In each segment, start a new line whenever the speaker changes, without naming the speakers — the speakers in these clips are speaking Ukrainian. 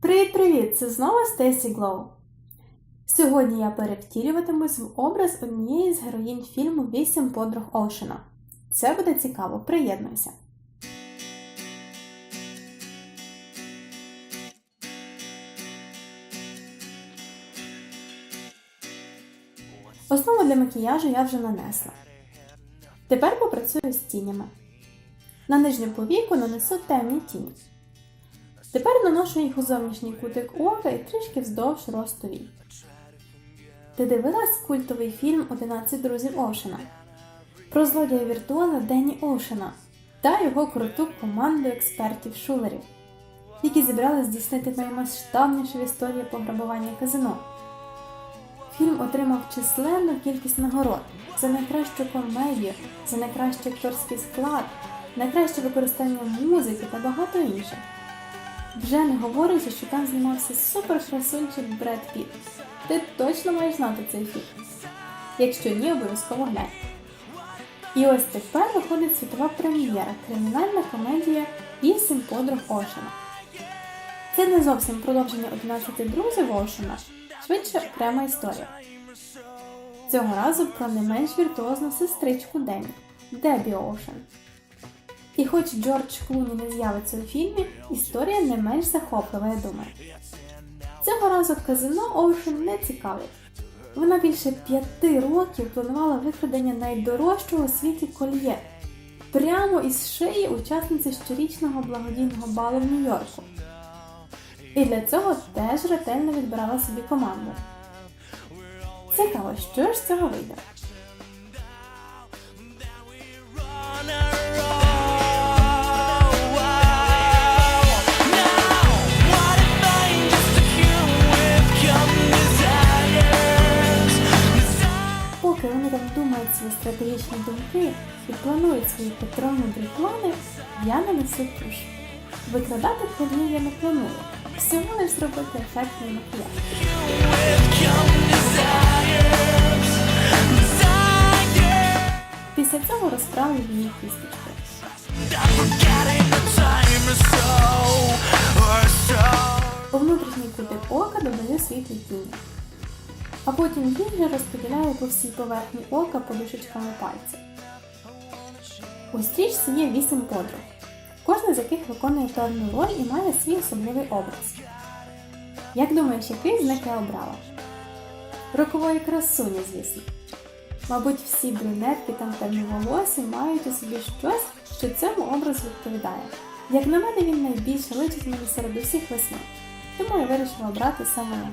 Привіт-привіт! Це знову Стесі Глоу. Сьогодні я перевтілюватимусь в образ однієї з героїнь фільму Вісім подруг Оушена. Це буде цікаво, приєднуйся. Основу для макіяжу я вже нанесла. Тепер попрацюю з тінями. На нижню повіку нанесу темні тіні. Тепер наношу їх у зовнішній кутик ока і трішки вздовж росту вій. Ти дивилась культовий фільм «11 друзів Оушена про злодія віртуала Денні Оушена та його круту команду експертів-шулерів, які зібрали здійснити наймасштабнішу в історії пограбування казино. Фільм отримав численну кількість нагород за найкращу комедію, за найкращий акторський склад, найкраще використання музики та багато інших. Вже не говорячи, що там знімався суперкрасунчик Бред Піт. Ти точно маєш знати цей фільм. Якщо ні, обов'язково глянь. І ось тепер виходить світова прем'єра кримінальна комедія Вісім подруг Ошена. Це не зовсім продовження 11 друзів Оушена, швидше окрема історія. Цього разу про не менш віртуозну сестричку Демі Дебі Оушен. І хоч Джордж Клуні не з'явиться у фільмі, історія не менш захоплива, я думаю. Цього разу казино Оушен не цікавить. Вона більше п'яти років планувала викрадення найдорожчого у світі кольє прямо із шиї учасниці щорічного благодійного балу в Нью-Йорку. І для цього теж ретельно відбирала собі команду. Цікаво, що ж з цього вийде. Планують свої патронні плани, я нанесу туш. Викрадати події я не планую, всього лиш зробити ефектний макіяж. Після цього розправлю її кісточки. У внутрішній кутик ока додаю світлі тіні. А потім їх вже розподіляю по всій поверхні ока подушечками пальців. У стрічці є 8 подруг, кожна з яких виконує певну роль і має свій особливий образ. Як думаєш, який з них я обрала? Рокової красуні, звісно. Мабуть, всі брюнетки та темні волосся мають у собі щось, що цьому образу відповідає. Як на мене, він найбільше личить мені серед усіх весни, тому я вирішила обрати саме його.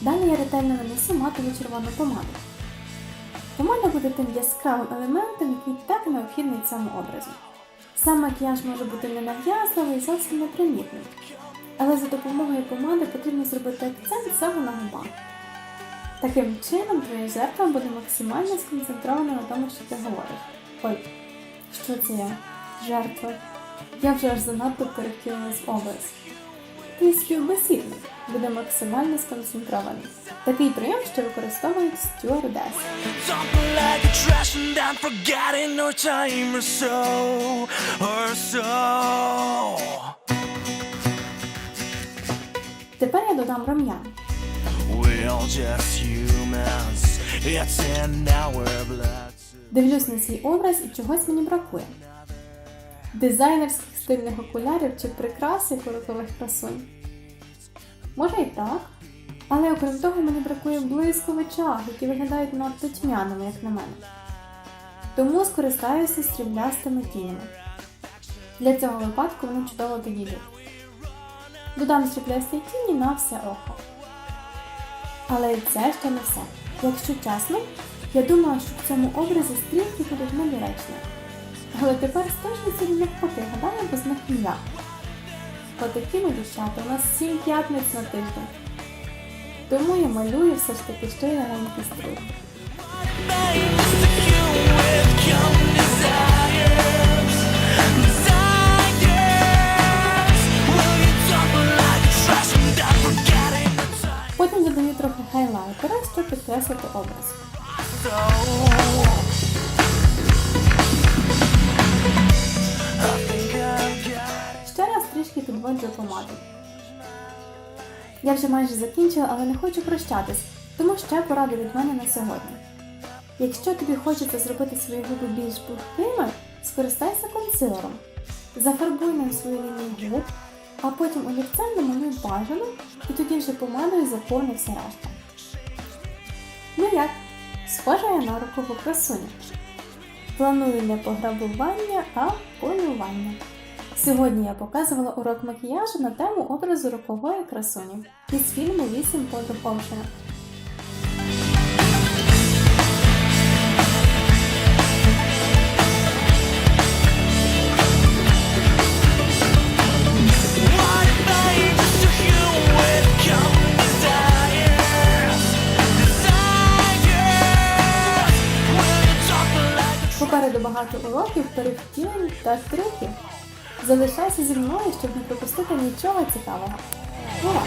Далі я ретельно нанесу матову червону помаду. Помада буде тим яскравим елементом, який так необхідний цьому образу. Сам макіяж може бути ненав'язливий і зовсім непримітним. Але за допомогою помади потрібно зробити акцент саме на губах. Таким чином, твоє жертва буде максимально сконцентрована на тому, що ти говориш. Ой, що це я? Жертва. Я вже аж занадто перевтілилась в образ. Твій співбесідник буде максимально сконцентрований. Такий прийом, що використовують стюардеси. Тепер я додам
blood.
Дивлюсь на свій образ і чогось мені бракує. Дизайнерських стильних окулярів чи прикрас як у красунь. Може і так. Але окрім того мені бракує в очах, які виглядають надто тьмяними, як на мене. Тому скористаюся сріблястими тінями. Для цього випадку вони чудово підійдуть. Додам сріблясті тіні на все око. Але і це ще не все. Якщо чесно, я думала, що в цьому образі стрілки будуть недоречні. Але тепер з точністю навпаки, гадаю, без них. Отакі дівчата, у нас сім п'ятниць на тиждень. Тому я малюю все ж таки ще й легенькі стрілки.
I'm just a human with common desires. Desires. Will you jump like a trash and I'm forgetting the time?
Потім додаю трохи хайлайтера, щоб підкреслити образ. Трішки підводжу помаду. Я вже майже закінчила, але не хочу прощатись, тому ще порада від мене на сьогодні. Якщо тобі хочеться зробити свої губи більш пухкими, скористайся консилером. Зафарбуй ним свої лінії губ, а потім олівцем намалюй бажану і тоді вже помадою заповни все решта. Ну як? Схожа я на рокову красуню. Планую не пограбування, а полювання. Сьогодні я показувала урок макіяжу на тему образу рокової красуні із фільму «Вісім подруг Оушена».
What if I ain't just a human with common desires? Desires. When you talk like a
Попереду багато уроків, перевтілень та трюків. Залишайся зі мною, щоб не пропустити нічого цікавого. Ура!